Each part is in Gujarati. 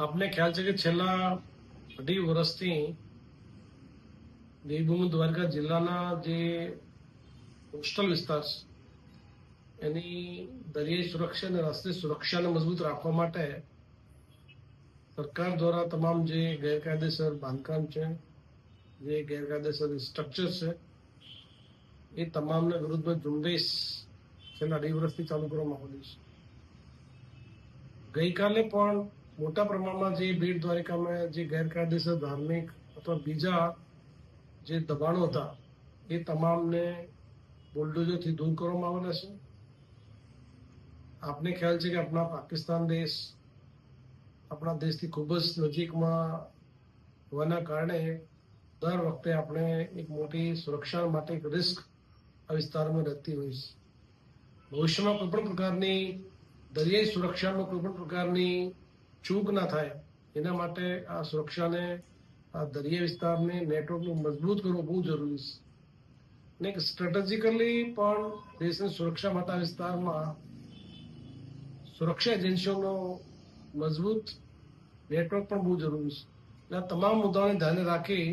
આપને ખ્યાલ છે કે છેલ્લા અઢી વર્ષથી દેવભૂમિ દ્વારકા જિલ્લાના જે કોસ્ટલ વિસ્તાર એની દરિયાઈ સુરક્ષા અને રાષ્ટ્રીય સુરક્ષાને મજબૂત રાખવા માટે સરકાર દ્વારા તમામ જે ગેરકાયદેસર બાંધકામ છે, જે ગેરકાયદેસર સ્ટ્રક્ચર છે, એ તમામને વિરુદ્ધમાં ઝુંબેશ છેલ્લા અઢી વર્ષથી ચાલુ કરવામાં આવેલી છે. ગઈકાલે પણ મોટા પ્રમાણમાં જે બેટ દ્વારિકામાં, જે ગેરકાયદેસર ધાર્મિક અથવા બીજા જે દબાણો હતા, એ તમામને બુલડોઝરથી દૂર કરવામાં આવેલા છે? આપને ખ્યાલ છે કે આપણા પાકિસ્તાન દેશ, આપણા દેશથી ખૂબ જ નજીકમાં હોવાના કારણે દર વખતે આપણે એક મોટી સુરક્ષા માટે એક રિસ્ક આ વિસ્તારમાં રહેતી હોય છે. ભવિષ્યમાં કોઈ પણ પ્રકારની દરિયાઈ સુરક્ષામાં કોઈ પણ પ્રકારની ચૂક ના થાય. એના માટે આ સુરક્ષાને, આ દરિયા વિસ્તારને નેટવર્કનું મજબૂત કરવું બહુ જરૂરી છે. ને સ્ટ્રેટેજિકલી પણ દેશની સુરક્ષા માટે વિસ્તારમાં સુરક્ષા એજન્સીઓનો મજબૂત નેટવર્ક પણ બહુ જરૂરી છે. એટલે આ તમામ મુદ્દાઓને ધ્યાને રાખી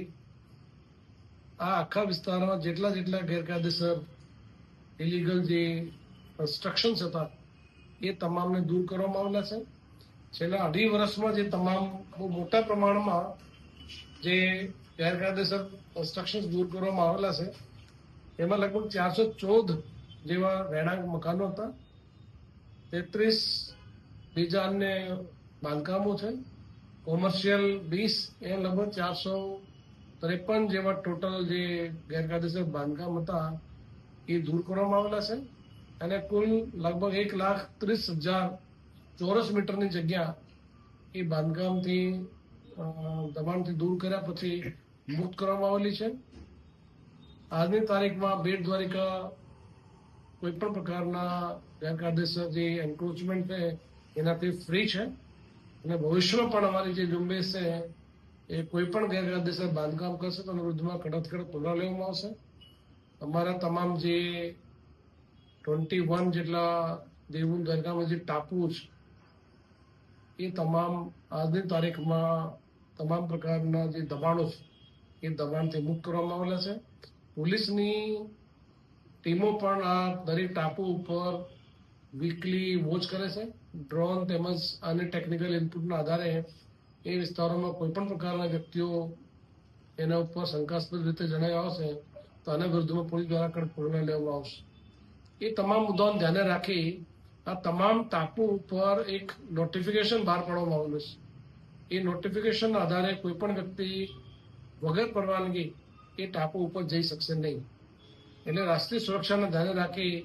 આ આખા વિસ્તારમાં જેટલા જેટલા ગેરકાયદેસર ઇલીગલ જે કન્સ્ટ્રક્શન્સ હતા, એ તમામને દૂર કરવામાં આવેલા છે. છેલ્લા અઢી વર્ષમાં જે તમામ બહુ મોટા પ્રમાણમાં જે ગેરકાયદેસર કન્સ્ટ્રક્શન દૂર કરવામાં આવેલા છે, એમાં લગભગ ચારસો ચૌદ જેવા રહેણાંક મકાનો હતા. તેત્રીસ બીજા અન્ય બાંધકામો છે. કોમર્શિયલ વીસ એ લગભગ ચારસો ત્રેપન જેવા ટોટલ જે ગેરકાયદેસર બાંધકામ હતા, એ દૂર કરવામાં આવેલા છે. અને કુલ લગભગ એક લાખ ત્રીસ હજાર ચોરસ મીટરની જગ્યા એ બાંધકામથી દબાણથી દૂર કર્યા પછી મુક્ત કરવામાં આવેલી છે. આજની તારીખમાં બેટ દ્વારિકા કોઈ પણ પ્રકારના ગેરકાયદેસર જે એન્ક્રોચમેન્ટ છે, એનાથી ફ્રી છે. અને ભવિષ્યમાં પણ અમારી જે ઝુંબેશ છે, એ કોઈ પણ ગેરકાયદેસર બાંધકામ કરશે તો વિરુદ્ધમાં કડક કડક પગલાં લેવામાં આવશે. અમારા તમામ જે ટ્વેન્ટી વન જેટલા દેવું દ્વારકામાં જે ટાપુ છે એ તમામ આજની તારીખમાં તમામ પ્રકારના જે દબાણો છે, એ દબાણથી મુક્ત કરવામાં આવેલા છે. પોલીસની ટીમો પણ આ દરેક ટાપુ ઉપર વીકલી વોચ કરે છે. ડ્રોન તેમજ અને ટેકનિકલ ઇનપુટના આધારે એ વિસ્તારોમાં કોઈ પણ પ્રકારના વ્યક્તિઓ એના ઉપર શંકાસ્પદ રીતે જણાવ્યા આવશે તો આના વિરુદ્ધમાં પોલીસ દ્વારા કડક પગલાં લેવામાં આવશે. એ તમામ મુદ્દાઓને ધ્યાને રાખી આ તમામ ટાપુ ઉપર એક નોટિફિકેશન બહાર પાડવામાં આવેલું છે. એ નોટિફિકેશનના આધારે કોઈ પણ વ્યક્તિ વગર પરવાનગી એ ટાપુ ઉપર જઈ શકશે નહીં. એટલે રાષ્ટ્રીય સુરક્ષાને ધ્યાને રાખી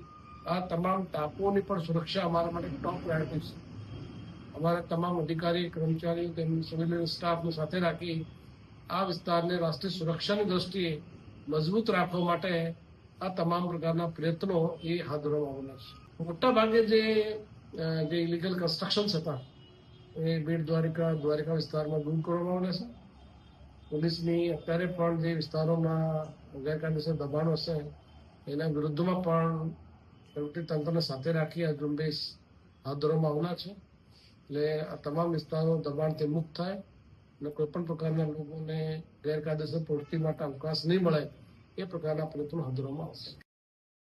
આ તમામ ટાપુઓની પણ સુરક્ષા અમારા માટે ટોપ પ્રાયોરિટી છે. અમારા તમામ અધિકારી, કર્મચારીઓ, તેમની સર્વેલન્સ સ્ટાફને સાથે રાખી આ વિસ્તારને રાષ્ટ્રીય સુરક્ષાની દ્રષ્ટિએ મજબૂત રાખવા માટે આ તમામ પ્રકારના પ્રયત્નો એ હાથ ધરવામાં આવેલા છે મોટા ભાગે જે જે ઇલીગલ કન્સ્ટ્રક્શન્સ હતા એ બેટ દ્વારિકા દ્વારિકા વિસ્તારમાં દૂર કરવામાં આવેલા છે પોલીસની અત્યારે પણ જે વિસ્તારોમાં ગેરકાયદેસર દબાણો હશે એના વિરુદ્ધમાં પણ વહીવટી તંત્રને સાથે રાખી આ ઝુંબેશ હાથ ધરવામાં આવનાર છે એટલે આ તમામ વિસ્તારો દબાણથી મુક્ત થાય અને કોઈ પણ પ્રકારના લોકોને ગેરકાયદેસર પ્રવૃત્તિ માટે અવકાશ નહીં મળે એ પ્રકારના પ્રયત્નો હાથ ધરવામાં આવશે.